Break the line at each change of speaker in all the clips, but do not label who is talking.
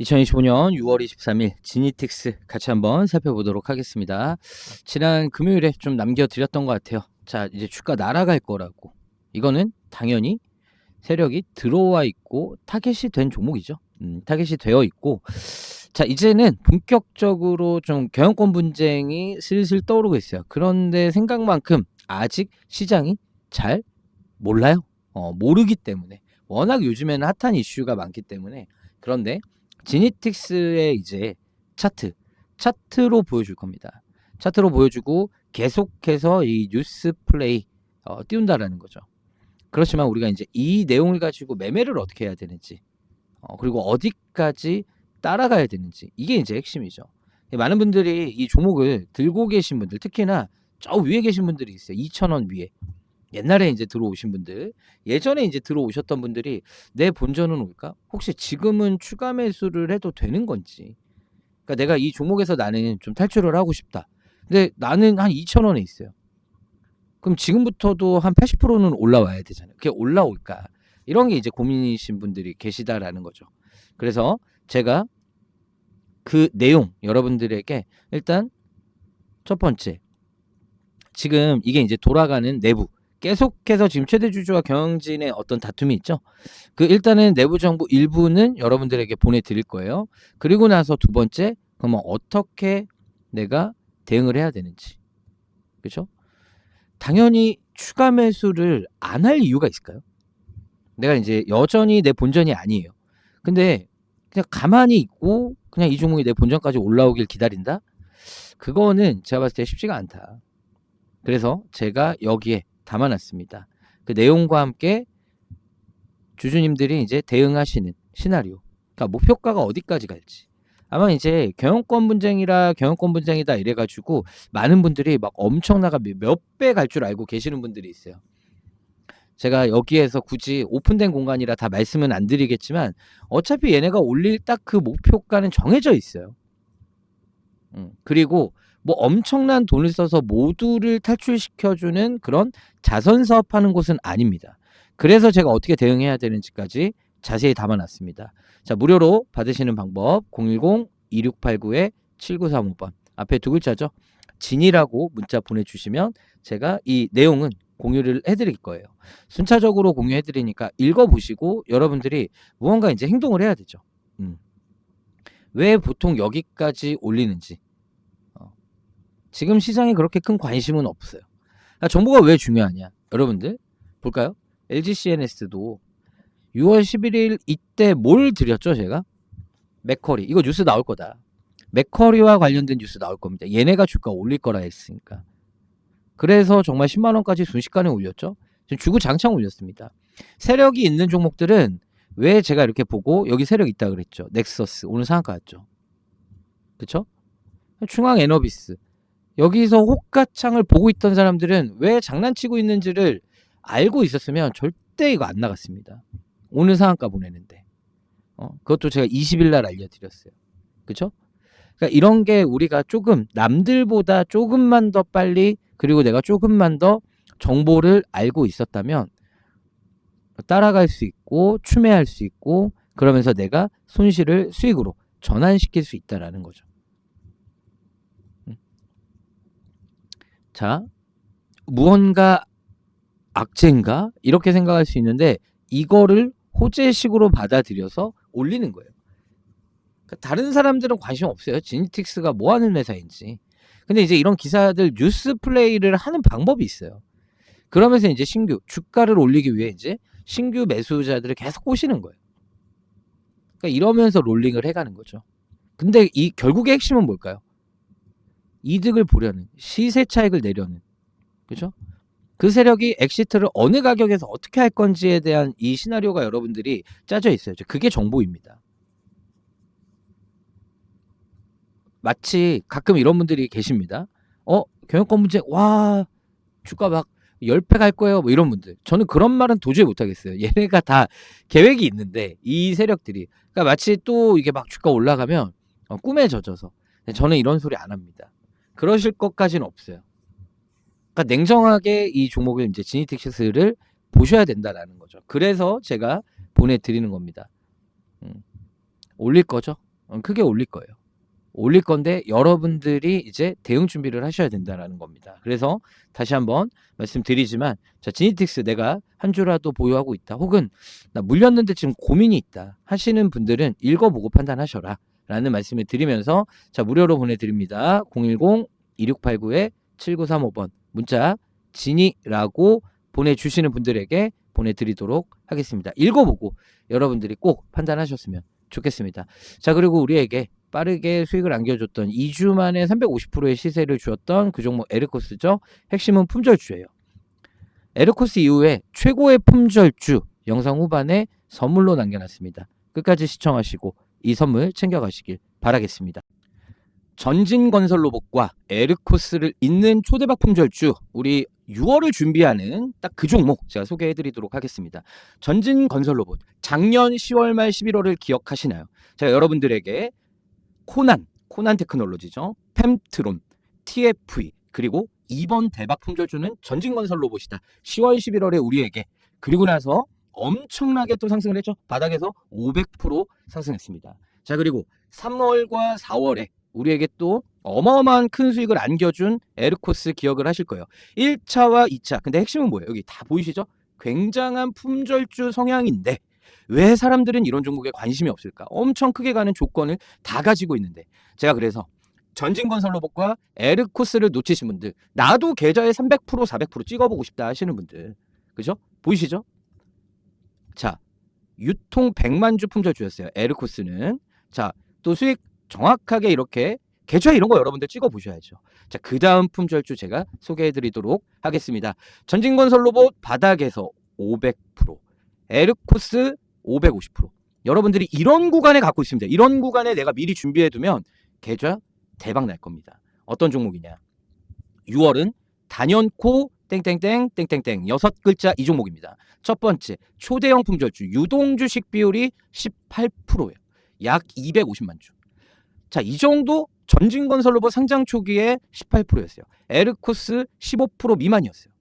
2025년 6월 23일 지니틱스 같이 한번 살펴보도록 하겠습니다. 지난 금요일에 좀 남겨드렸던 것 같아요. 자, 이제 주가 날아갈 거라고. 이거는 당연히 세력이 들어와 있고 타겟이 된 종목이죠. 음, 타겟이 되어 있고. 자, 이제는 본격적으로 좀 경영권 분쟁이 슬슬 떠오르고 있어요. 그런데 생각만큼 아직 시장이 잘 몰라요. 어, 모르기 때문에. 워낙 요즘에는 핫한 이슈가 많기 때문에. 그런데 지니틱스의 이제 차트, 차트로 보여줄 겁니다. 차트로 보여주고 계속해서 이 뉴스 플레이 어, 띄운다라는 거죠. 그렇지만 우리가 이제 이 내용을 가지고 매매를 어떻게 해야 되는지, 어, 그리고 어디까지 따라가야 되는지 이게 이제 핵심이죠. 많은 분들이 이 종목을 들고 계신 분들, 특히나 저 위에 계신 분들이 있어요. 2,000원 위에. 옛날에 이제 들어오신 분들, 예전에 이제 들어오셨던 분들이 내 본전은 올까? 혹시 지금은 추가 매수를 해도 되는 건지. 그러니까 내가 이 종목에서 나는 좀 탈출을 하고 싶다. 근데 나는 한 2,000원에 있어요. 그럼 지금부터도 한 80%는 올라와야 되잖아요. 그게 올라올까? 이런 게 이제 고민이신 분들이 계시다라는 거죠. 그래서 제가 그 내용 여러분들에게 일단 첫 번째 지금 이게 이제 돌아가는 내부 계속해서 지금 최대 주주와 경영진의 어떤 다툼이 있죠. 그 일단은 내부 정보 일부는 여러분들에게 보내드릴 거예요. 그리고 나서 두 번째 그러면 어떻게 내가 대응을 해야 되는지 그렇죠? 당연히 추가 매수를 안 할 이유가 있을까요? 내가 이제 여전히 내 본전이 아니에요. 근데 그냥 가만히 있고 그냥 이 종목이 내 본전까지 올라오길 기다린다? 그거는 제가 봤을 때 쉽지가 않다. 그래서 제가 여기에 담아놨습니다. 그 내용과 함께 주주님들이 이제 대응하시는 시나리오. 그러니까 목표가가 어디까지 갈지. 아마 이제 경영권 분쟁이라 경영권 분쟁이다 이래가지고 많은 분들이 막 엄청나가 몇 배 갈 줄 알고 계시는 분들이 있어요. 제가 여기에서 굳이 오픈된 공간이라 다 말씀은 안 드리겠지만 어차피 얘네가 올릴 딱 그 목표가는 정해져 있어요. 음, 그리고 뭐 엄청난 돈을 써서 모두를 탈출시켜주는 그런 자선 사업하는 곳은 아닙니다. 그래서 제가 어떻게 대응해야 되는지까지 자세히 담아놨습니다. 자, 무료로 받으시는 방법 010-2689-7935번 앞에 두 글자죠. 진이라고 문자 보내주시면 제가 이 내용은 공유를 해드릴 거예요. 순차적으로 공유해드리니까 읽어보시고 여러분들이 무언가 이제 행동을 해야 되죠. 음. 왜 보통 여기까지 올리는지 어. 지금 시장에 그렇게 큰 관심은 없어요. 아, 정보가 왜 중요하냐? 여러분들 볼까요? LG CNS도 6월 11일 이때 뭘 드렸죠, 제가? 맥커리. 이거 뉴스 나올 거다. 맥커리와 관련된 뉴스 나올 겁니다. 얘네가 주가 올릴 거라 했으니까. 그래서 정말 10만 원까지 순식간에 올렸죠. 지금 주구 장창 올렸습니다. 세력이 있는 종목들은 왜 제가 이렇게 보고 여기 세력 있다 그랬죠. 넥서스 오늘 상한가 였죠. 그렇죠? 중앙 에너비스 여기서 호가창을 보고 있던 사람들은 왜 장난치고 있는지를 알고 있었으면 절대 이거 안 나갔습니다. 오늘 상한가 보내는데. 어, 그것도 제가 20일 날 알려드렸어요. 그쵸? 그러니까 이런 게 우리가 조금 남들보다 조금만 더 빨리 그리고 내가 조금만 더 정보를 알고 있었다면 따라갈 수 있고 추매할 수 있고 그러면서 내가 손실을 수익으로 전환시킬 수 있다라는 거죠. 자, 무언가 악재인가 이렇게 생각할 수 있는데 이거를 호재식으로 받아들여서 올리는 거예요. 그러니까 다른 사람들은 관심 없어요. 지니틱스가 뭐 하는 회사인지. 근데 이제 이런 기사들 뉴스 플레이를 하는 방법이 있어요. 그러면서 이제 신규 주가를 올리기 위해 이제 신규 매수자들을 계속 꼬시는 거예요. 그러니까 이러면서 롤링을 해가는 거죠. 근데 이 결국의 핵심은 뭘까요? 이득을 보려는 시세 차익을 내려는 그죠? 그 세력이 엑시트를 어느 가격에서 어떻게 할 건지에 대한 이 시나리오가 여러분들이 짜져 있어요. 그게 정보입니다. 마치 가끔 이런 분들이 계십니다. 어, 경영권 문제, 와, 주가 막 10배 갈 거예요. 뭐 이런 분들. 저는 그런 말은 도저히 못 하겠어요. 얘네가 다 계획이 있는데, 이 세력들이. 그러니까 마치 또 이게 막 주가 올라가면 어, 꿈에 젖어서. 저는 이런 소리 안 합니다. 그러실 것까지는 없어요. 그러니까 냉정하게 이 종목을 이제 지니틱시스를 보셔야 된다라는 거죠. 그래서 제가 보내드리는 겁니다. 음. 올릴 거죠. 어, 크게 올릴 거예요. 올릴 건데 여러분들이 이제 대응 준비를 하셔야 된다라는 겁니다. 그래서 다시 한번 말씀드리지만 자 지니틱스 내가 한 주라도 보유하고 있다. 혹은 나 물렸는데 지금 고민이 있다 하시는 분들은 읽어보고 판단하셔라. 라는 말씀을 드리면서 자 무료로 보내드립니다. 010-2689-7935번 문자 진이라고 보내주시는 분들에게 보내드리도록 하겠습니다. 읽어보고 여러분들이 꼭 판단하셨으면 좋겠습니다. 자 그리고 우리에게 빠르게 수익을 안겨줬던 2주 만에 350%의 시세를 주었던 그 종목 에르코스죠. 핵심은 품절주예요. 에르코스 이후에 최고의 품절주 영상 후반에 선물로 남겨놨습니다. 끝까지 시청하시고 이 선물 챙겨가시길 바라겠습니다. 전진건설 로봇과 에르코스를 잇는 초대박 품 절주 우리 6월을 준비하는 딱 그 종목 제가 소개해드리도록 하겠습니다. 전진건설 로봇 작년 10월 말 11월을 기억하시나요? 제가 여러분들에게 코난, 코난 테크놀로지죠. 펜트론, TFE 그리고 이번 대박 품절주는 전진건설 로봇이다. 10월 11월에 우리에게 그리고 나서 엄청나게 또 상승을 했죠. 바닥에서 500% 상승했습니다. 자 그리고 3월과 4월에 우리에게 또 어마어마한 큰 수익을 안겨준 에르코스 기억을 하실 거예요. 1차와 2차. 근데 핵심은 뭐예요? 여기 다 보이시죠? 굉장한 품절주 성향인데 왜 사람들은 이런 종목에 관심이 없을까? 엄청 크게 가는 조건을 다 가지고 있는데 제가 그래서 전진건설 로봇과 에르코스를 놓치신 분들 나도 계좌에 300% 400% 찍어보고 싶다 하시는 분들 그죠? 보이시죠? 자 유통 100만 주 품절주였어요. 에르코스는 자 또 수익 정확하게 이렇게 계좌 이런 거 여러분들 찍어 보셔야죠. 자, 그 다음 품절주 제가 소개해 드리도록 하겠습니다. 전진건설 로봇 바닥에서 500%, 에르코스 550%. 여러분들이 이런 구간에 갖고 있습니다. 이런 구간에 내가 미리 준비해 두면 계좌 대박 날 겁니다. 어떤 종목이냐? 6월은 단연코 땡땡땡 땡땡땡 여섯 글자 이 종목입니다. 첫 번째 초대형 품절주 유동 주식 비율이 18%예요. 약 250만 주. 자, 이 정도 전진건설 로봇 상장 초기에 18%였어요. 에르코스 15% 미만이었어요.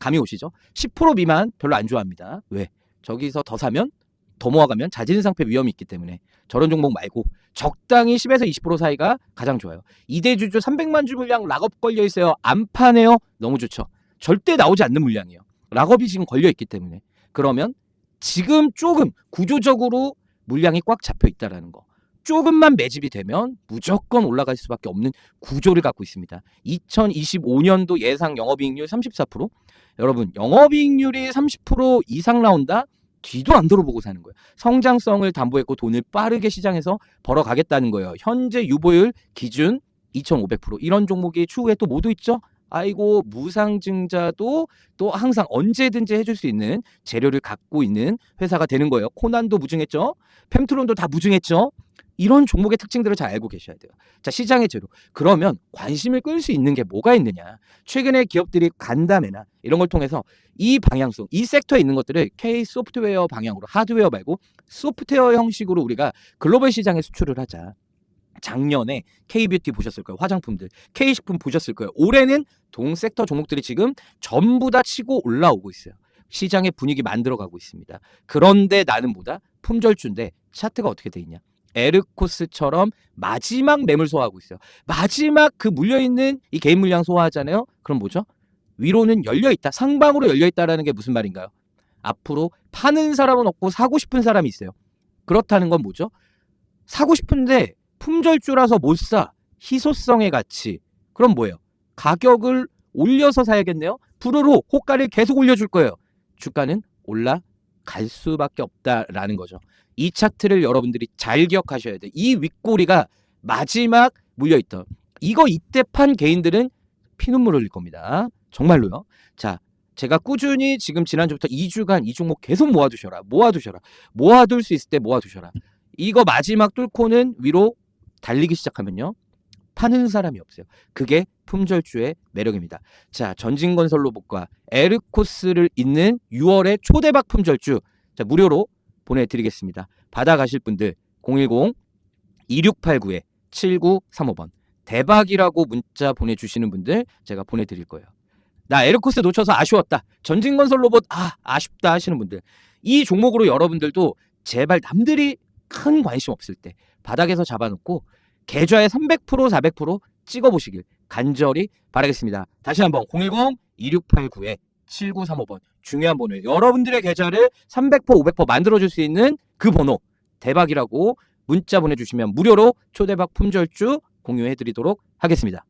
감이 오시죠? 10% 미만 별로 안 좋아합니다. 왜? 저기서 더 사면 더 모아가면 자진상패 위험이 있기 때문에 저런 종목 말고 적당히 10에서 20% 사이가 가장 좋아요. 이대주주 300만 주 물량 락업 걸려 있어요. 안 파네요. 너무 좋죠. 절대 나오지 않는 물량이에요. 락업이 지금 걸려 있기 때문에 그러면 지금 조금 구조적으로 물량이 꽉 잡혀 있다라는 거. 조금만 매집이 되면 무조건 올라갈 수밖에 없는 구조를 갖고 있습니다. 2025년도 예상 영업이익률 34%. 여러분, 영업이익률이 30% 이상 나온다? 뒤도 안 돌아보고 사는 거예요. 성장성을 담보했고 돈을 빠르게 시장에서 벌어가겠다는 거예요. 현재 유보율 기준 2,500% 이런 종목이 추후에 또 모두 있죠. 아이고 무상증자도 또 항상 언제든지 해줄 수 있는 재료를 갖고 있는 회사가 되는 거예요. 코난도 무증했죠. 펜트론도 다 무증했죠. 이런 종목의 특징들을 잘 알고 계셔야 돼요. 자, 시장의 재료. 그러면 관심을 끌 수 있는 게 뭐가 있느냐? 최근에 기업들이 간담회나 이런 걸 통해서 이 방향성, 이 섹터에 있는 것들을 K 소프트웨어 방향으로 하드웨어 말고 소프트웨어 형식으로 우리가 글로벌 시장에 수출을 하자. 작년에 K뷰티 보셨을 거예요. 화장품들. K식품 보셨을 거예요. 올해는 동 섹터 종목들이 지금 전부 다 치고 올라오고 있어요. 시장의 분위기 만들어가고 있습니다. 그런데 나는 뭐다? 품절주인데 차트가 어떻게 돼 있냐? 에르코스처럼 마지막 매물 소화하고 있어요. 마지막 그 물려있는 이 개인 물량 소화하잖아요. 그럼 뭐죠? 위로는 열려있다. 상방으로 열려있다라는 게 무슨 말인가요? 앞으로 파는 사람은 없고 사고 싶은 사람이 있어요. 그렇다는 건 뭐죠? 사고 싶은데 품절주라서 못 사. 희소성의 가치. 그럼 뭐예요? 가격을 올려서 사야겠네요. 푸르르 호가를 계속 올려줄 거예요. 주가는 올라갈 수밖에 없다라는 거죠. 이 차트를 여러분들이 잘 기억하셔야 돼요. 이 윗꼬리가 마지막 물려있던 이거 이때 판 개인들은 피눈물 흘릴 겁니다. 정말로요. 자, 제가 꾸준히 지금 지난주부터 2주간 이 종목 계속 모아두셔라. 모아두셔라. 모아둘 수 있을 때 모아두셔라. 이거 마지막 뚫고는 위로 달리기 시작하면요. 파는 사람이 없어요. 그게 품절주의 매력입니다. 자, 전진건설 로봇과 에르코스를 잇는 6월의 초대박 품절주. 자, 무료로 보내드리겠습니다. 받아가실 분들 010-2689-7935번 대박이라고 문자 보내주시는 분들 제가 보내드릴 거예요. 나 에르코스 놓쳐서 아쉬웠다. 전진건설 로봇 아 아쉽다 하시는 분들 이 종목으로 여러분들도 제발 남들이 큰 관심 없을 때 바닥에서 잡아놓고 계좌에 300% 400% 찍어보시길 간절히 바라겠습니다. 다시 한번 010-2689-7935번 중요한 번호예요. 여러분들의 계좌를 300% 500% 만들어줄 수 있는 그 번호 대박이라고 문자 보내주시면 무료로 초대박 품절주 공유해드리도록 하겠습니다.